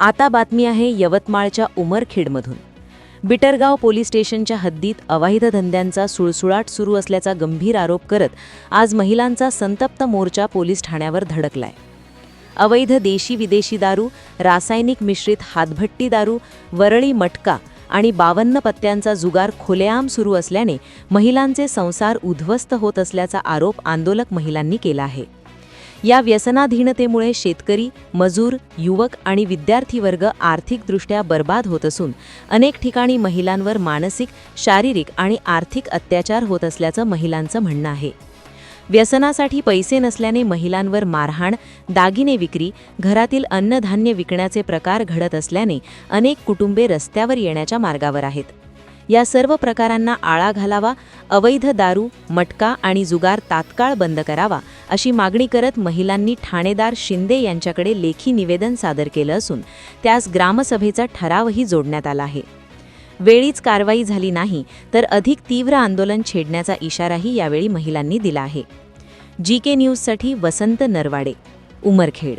आता बातमी आहे यवतमाळच्या उमरखेडमधून. बिटरगाव पोलीस स्टेशनच्या हद्दीत अवैध धंद्यांचा सुळसुळाट सुरू असल्याचा गंभीर आरोप करत आज महिलांचा संतप्त मोर्चा पोलीस ठाण्यावर धडकलाय. अवैध देशी विदेशी दारू रासायनिक मिश्रित हातभट्टी दारू वरळी मटका आणि बावन्न पत्त्यांचा जुगार खुलेआम सुरू असल्याने महिलांचे संसार उद्ध्वस्त होत असल्याचा आरोप आंदोलक महिलांनी केला आहे. या व्यसनाधीनतेमुळे शेतकरी मजूर युवक आणि विद्यार्थी वर्ग आर्थिकदृष्ट्या बर्बाद होत असून अनेक ठिकाणी महिलांवर मानसिक शारीरिक आणि आर्थिक अत्याचार होत असल्याचं महिलांचं म्हणणं आहे. व्यसनासाठी पैसे नसल्याने महिलांवर मारहाण दागिने विक्री घरातील अन्नधान्य विकण्याचे प्रकार घडत असल्याने अनेक कुटुंबे रस्त्यावर येण्याच्या मार्गावर आहेत. या सर्व प्रकारांना आळा घालावा अवैध दारू मटका आणि जुगार तात्काळ बंद करावा अशी मागणी करत महिलांनी ठाणेदार शिंदे यांच्याकडे लेखी निवेदन सादर केलं असून त्यास ग्रामसभेचा ठरावही जोडण्यात आला आहे. वेळीच कारवाई झाली नाही तर अधिक तीव्र आंदोलन छेडण्याचा इशाराही यावेळी महिलांनी दिला आहे. जी के न्यूजसाठी वसंत नरवाडे उमरखेड.